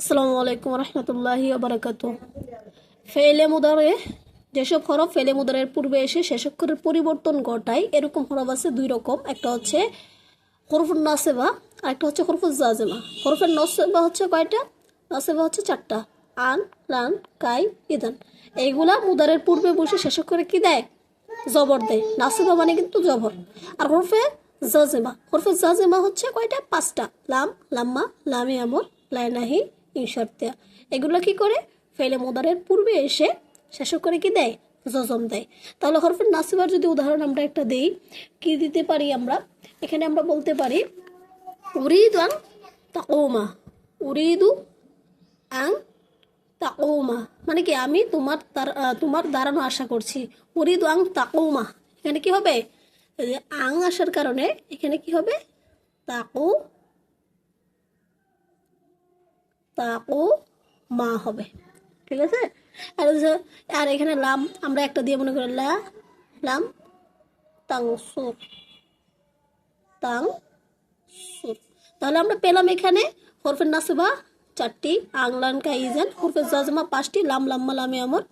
আসসালামু আলাইকুম রহমতুল্লাহি বারাকাতু ফেলে মুদারে, যেসব হরফ ফেলে মুদারের পূর্বে এসে শেষ পরিবর্তন ঘটায়, এরকম হরফ আছে দুই রকম। একটা হচ্ছে হরফুল নাসেবা আর একটা হচ্ছে হরফুল জাজেমা। হরফের নসেবা হচ্ছে কয়টা? নাসেবা হচ্ছে চারটা। আন, লান, কাই, ইদান। এইগুলা মুদারের পূর্বে বসে শেষ অক্ষরে কি দেয়? জবর দেয়। নাসেবা মানে কিন্তু জবর। আর হরফে জাজেমা। হরফে জাজেমা হচ্ছে কয়টা? পাঁচটা। লাম, লাম্মা, লামে আমর লাইনাহি ইনশর্তিয়া এগুলো কি করে? ফেলে মোদারের পূর্বে এসে শেষ করে কি দেয়? জজম দেয়। তাহলে হরফের নাসিবার যদি উদাহরণ আমরা একটা দেই, কি দিতে পারি আমরা? এখানে আমরা বলতে পারি উরিদ আং তাকৌমা। উরিদু আং তাকৌমা। মানে কি? আমি তোমার তোমার দাঁড়ানো আশা করছি। উরিদু আং তাকৌমা। এখানে কি হবে? আং আসার কারণে এখানে কি হবে? তাকু তাকু মা হবে, ঠিক আছে? আর হচ্ছে, আর এখানে লাম, আমরা একটা দিয়ে মনে করি লা, লাম, তাং সুর তাং সুর তাহলে আমরা পেলাম এখানে হরফের নাসিবা চারটি, আংলান কাইজান হরফের জাজমা পাঁচটি, লাম, লাম্মা, লামে আমর।